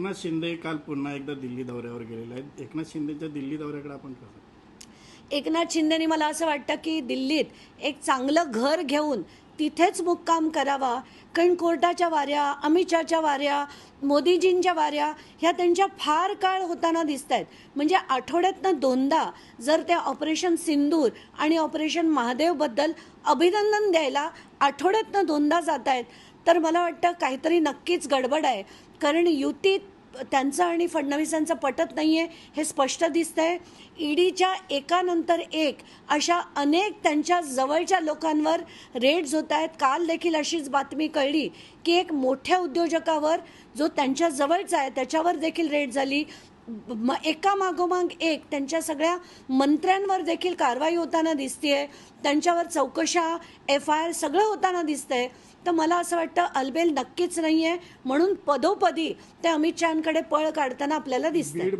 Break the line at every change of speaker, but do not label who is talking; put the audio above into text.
एकनाथ शिंदे काल पुन्हा एकदा दिल्ली दौऱ्यावर गेलेले आहेत. एकनाथ शिंदेच्या दिल्ली दौऱ्याकडे आपण कसं
एकनाथ शिंदेनी मला असं वाटतं की दिल्लीत एक चांगलं घर घेऊन तिथेच मुक्काम करावा. कारण कोर्टाच्या वाऱ्या अमित शहाच्या वाऱ्या मोदीजींच्या वाऱ्या ह्या त्यांच्या फार काळ होताना दिसत आहेत म्हणजे आठवड्यातनं दोनदा जर ते ऑपरेशन सिंदूर आणि ऑपरेशन महादेवबद्दल अभिनंदन द्यायला आठवड्यातनं दोनदा जात आहेत तर मला वाटतं काहीतरी नक्कीच गडबड आहे. कारण युतीत त्यांचं आणि फडणवीसांचं पटत नाही आहे हे स्पष्ट दिसतंय. ईडीच्या एकानंतर एक अशा अनेक त्यांच्या जवळच्या लोकांवर रेड्स होत आहेत काल देखील अशीच बातमी कळली की एक मोठ्या उद्योजकावर जो त्यांच्या जवळचा आहे त्याच्यावर देखील रेड झाली. म एका मागोमाग एक त्यांच्या सगळ्या मंत्र्यांवर देखील कारवाई होताना दिसतीये. त्यांच्यावर चौकशा एफ आय आर सगळं होताना दिसतंय. तर मला असं वाटतं अलबेल नक्कीच नाहीये. म्हणून पदोपदी ते अमित शहाकडे पळ काढताना आपल्याला दिसतंय.